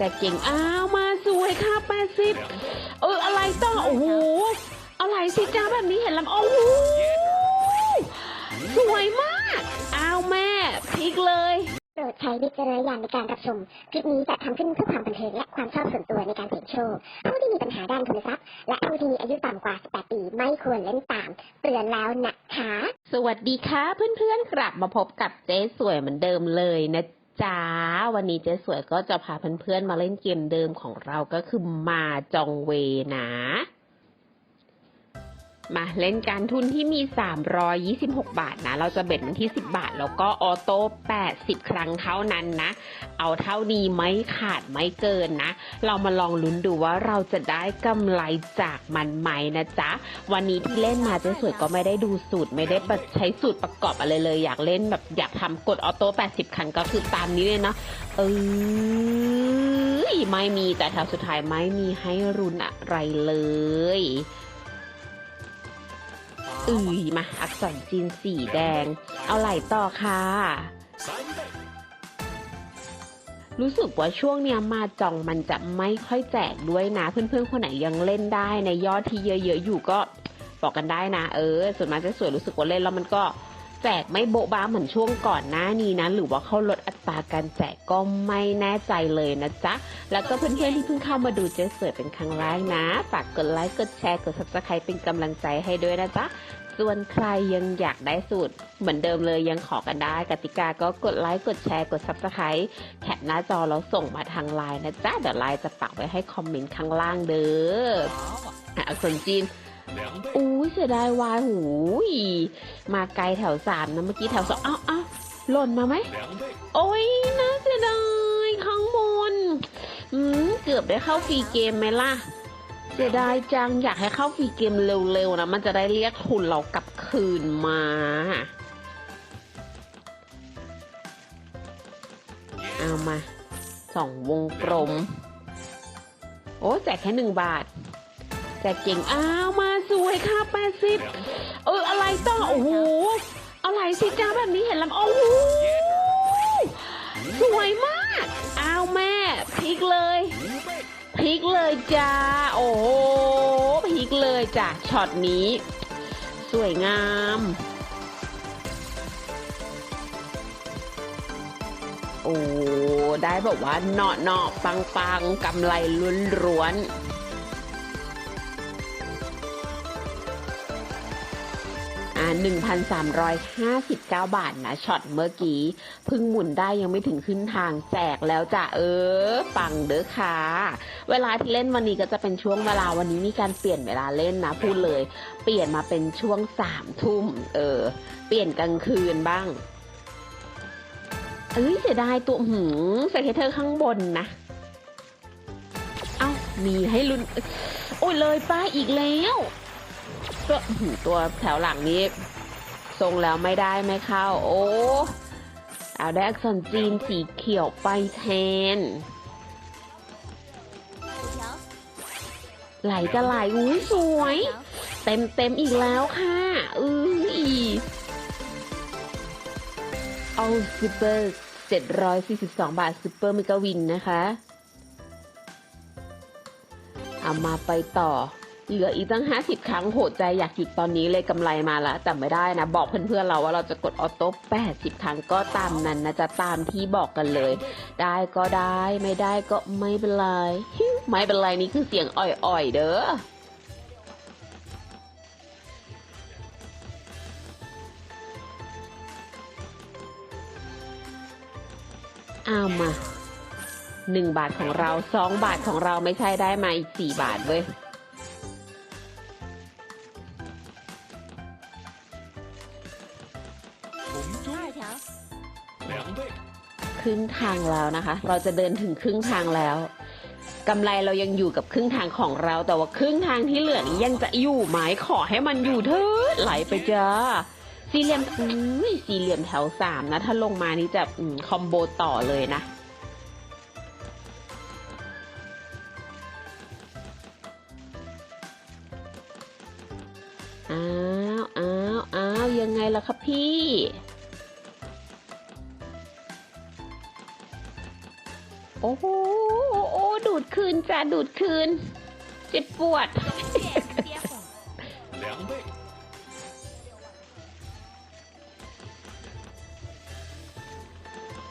แต่เก่งอ้าวมาสวยค่ะแปดสิบเอออะไรต่อโอ้โหอะไรสิจ้าแบบนี้เห็นแล้วโอ้โหสวยมากอ้าวแม่พลิกเลยโปรดใช้วิจารณญาณในการรับชม คลิปนี้จะทำขึ้นเพื่อความบันเทิงและความชอบส่วนตัวในการเสี่ยงโชค ผู้ที่มีปัญหาด้านโทรศัพท์และผู้ที่มีอายุต่ำกว่า 18 ปีไม่ควรเล่นตามเตือนแล้วนะคะ สวัสดีค่ะเพื่อนๆกลับมาพบกับเจ๊สวยเหมือนเดิมเลยนะ จ้า วันนี้เจ๊สวยก็จะพาเพื่อนๆมาเล่นเกมเดิมของเราก็คือมาจองเวนะ มาเล่นการทุนที่มี 326 บาทนะ เราจะเบ็ดมันที่ 10 บาท แล้วก็ออโต้ 80 ครั้งเท่านั้นนะ เอาเท่านี้ไม่ขาดไม่เกินนะ เรามาลองลุ้นดูว่าเราจะได้กำไรจากมันไหมนะจ๊ะ วันนี้ที่เล่นมาเจ๊สวยก็ไม่ได้ดูสูตร ไม่ได้ใช้สูตรประกอบอะไรเลย อยากเล่นแบบอยากทำกดออโต้ 80 ครั้งก็คือตามนี้เลยเนาะ เออไม่มีแต่แถวสุดท้ายไม่มีให้รุนอะไรเลย อือมาอักษรจีนสีแดง เอาไหลต่อค่ะ รู้สึกว่าช่วงเนี้ยมาจองมันจะไม่ค่อยแจกด้วยนะ เพื่อนๆคนไหนยังเล่นได้ในยอดที่เยอะๆอยู่ก็บอกกันได้นะ เออ ส่วนมากจะสวยรู้สึกว่าเล่นแล้วมันก็ แจกไม่โบ๊ะบ้าเหมือนช่วงก่อนหน้านี้นะ หรือว่าเขาลดอัตราการแจกก็ไม่แน่ใจเลยนะจ๊ะ แล้วก็เพื่อนๆที่เพิ่งเข้ามาดูเจ๊สวยเป็นครั้งแรกนะ ฝากกดไลค์ กดแชร์ กด subscribe เป็นกำลังใจให้ด้วยนะจ๊ะส่วนใครยังอยากได้สูตร เหมือนเดิมเลยยังขอกันได้ กติกาก็กดไลค์ กดแชร์ กด subscribe แคปหน้าจอแล้วส่งมาทางไลน์นะจ๊ะ เดี๋ยวไลน์จะปักไว้ให้คอมเมนต์ข้างล่างเด้ออะอักษรจีน อุ้ยเสียดายวายหูยมาไกลแถวสามนะเมื่อกี้แถวสองอ้าวอ้าวหล่นมาไหม โอ้ยน่าเสียดายข้างบนอืมเกือบได้เข้าฟรีเกมไหมล่ะ เสียดายจังอยากให้เข้าฟรีเกมเร็วๆนะมันจะได้เรียกทุนเรากลับคืนมาเอามาสองวงกลม โอ้แจกแค่หนึ่งบาท แจกเก่งอ้าวมาสวยค่ะแปดสิบเอออะไรต่อโอ้โหอะไรสิจ้าแบบนี้เห็นแล้วโอ้โหสวยมากอ้าวแม่พลิกเลยพลิกเลยจ้าโอ้โหพลิกเลยจ้ะช็อตนี้ สวยงามโอ้ได้แบบว่าเนาะเนาะปังปังกำไรล้วนๆ 1,359 บาทนะช็อตเมื่อกี้พึ่งหมุนได้ยังไม่ถึงขึ้นทางแจกแล้วจ้ะเออ ปังเด้อค่ะ เวลาที่เล่นวันนี้ก็จะเป็นช่วงเวลาวันนี้มีการเปลี่ยนเวลาเล่นนะพูดเลย เปลี่ยนมาเป็นช่วงสามทุ่มเออ เปลี่ยนกลางคืนบ้างเอ้ยเสียดายตัวหืมสเกตเตอร์ข้างบนนะ เอ้ามีให้ลุ้นโอ้ยเลยป้าอีกแล้ว ตัวตัวแถวหลังนี้ทรงแล้วไม่ได้ไม่เข้า โอ้เอาได้อักษรจีนสีเขียวไปแทน ไหลจะไหลอุ้ยสวย เต็มเต็มอีกแล้วค่ะอืออีเอาซูเปอร์เจ็ดร้อยสี่สิบสองบาทซูเปอร์มิกาวินนะคะ เอามาไปต่อ เหลืออีกตั้งห้าสิบครั้งโหดใจอยากหยุดตอนนี้เลยกำไรมาละแต่ไม่ได้นะ บอกเพื่อนๆเราว่าเราจะกดออโต้แปดสิบครั้งก็ตามนั้นนะจะตามที่บอกกันเลย ได้ก็ได้ไม่ได้ก็ไม่เป็นไรไม่เป็นไรนี่คือเสียงอ่อยๆ เด้อเอามาหนึ่งบาทของเราสองบาทของเราไม่ใช่ได้มาอีกสี่บาทเว้ย ครึ่งทางแล้วนะคะ เราจะเดินถึงครึ่งทางแล้วกำไรเรายังอยู่กับครึ่งทางของเรา แต่ว่าครึ่งทางที่เหลือนี้ยังจะอยู่ไหมขอให้มันอยู่เถิดไหลไปจ้าสี่เหลี่ยมอุ้ยสี่เหลี่ยมแถวสามนะ ถ้าลงมานี่จะอืมคอมโบต่อเลยนะอ้าวอ้าวอ้าวยังไงล่ะครับพี่ โอ้โหโอ้ดูดคืนจ้ะดูดคืน เจ็บปวด。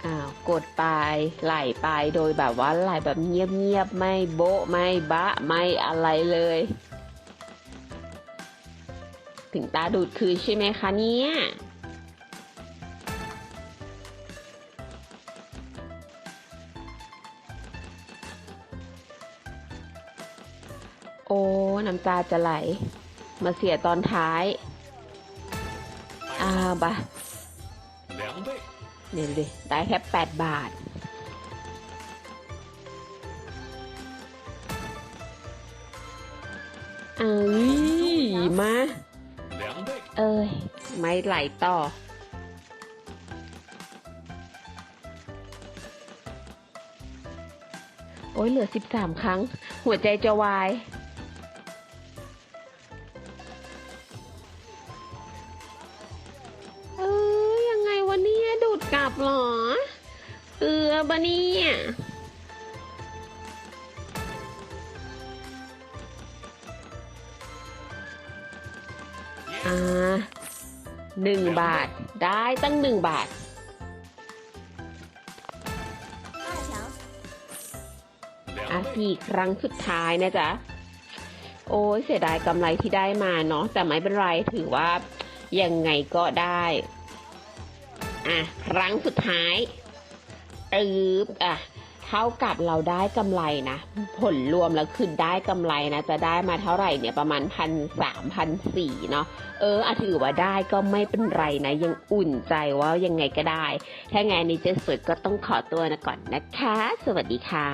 อ้าวกดไปไหลไปโดยแบบว่าไหลแบบเงียบๆไม่โบะไม่บะไม่อะไรเลย ถึงตาดูดคืนใช่ไหมคะเนี่ย โอ้น้ำตาจะไหล มาเสียตอนท้ายอ้าวบะเนี่ยเลยได้แค่ 8 บาท เอ้ยมา เอ้ย ไม่ไหลต่อโอ้ยเหลือ 13 ครั้ง หัวใจจะวาย กลับหรอ เอือบะเนี่ยอ่าหนึ่งบาทได้ตั้งหนึ่งบาทอะสี่ครั้งสุดท้ายนะจ๊ะ โอ้ยเสียดายกำไรที่ได้มาเนาะแต่ไม่เป็นไรถือว่ายังไงก็ได้ อะครั้งสุดท้ายตืบอะเท่ากับเราได้กำไรนะ ผลรวมแล้วคือได้กำไรนะ จะได้มาเท่าไหร่เนี่ยประมาณพันสามพันสี่เนาะเอออาถือว่าได้ก็ไม่เป็นไรนะ ยังอุ่นใจว่ายังไงก็ได้ ถ้าไงนี้เจสวยก็ต้องขอตัวนะก่อนนะคะ สวัสดีค่ะ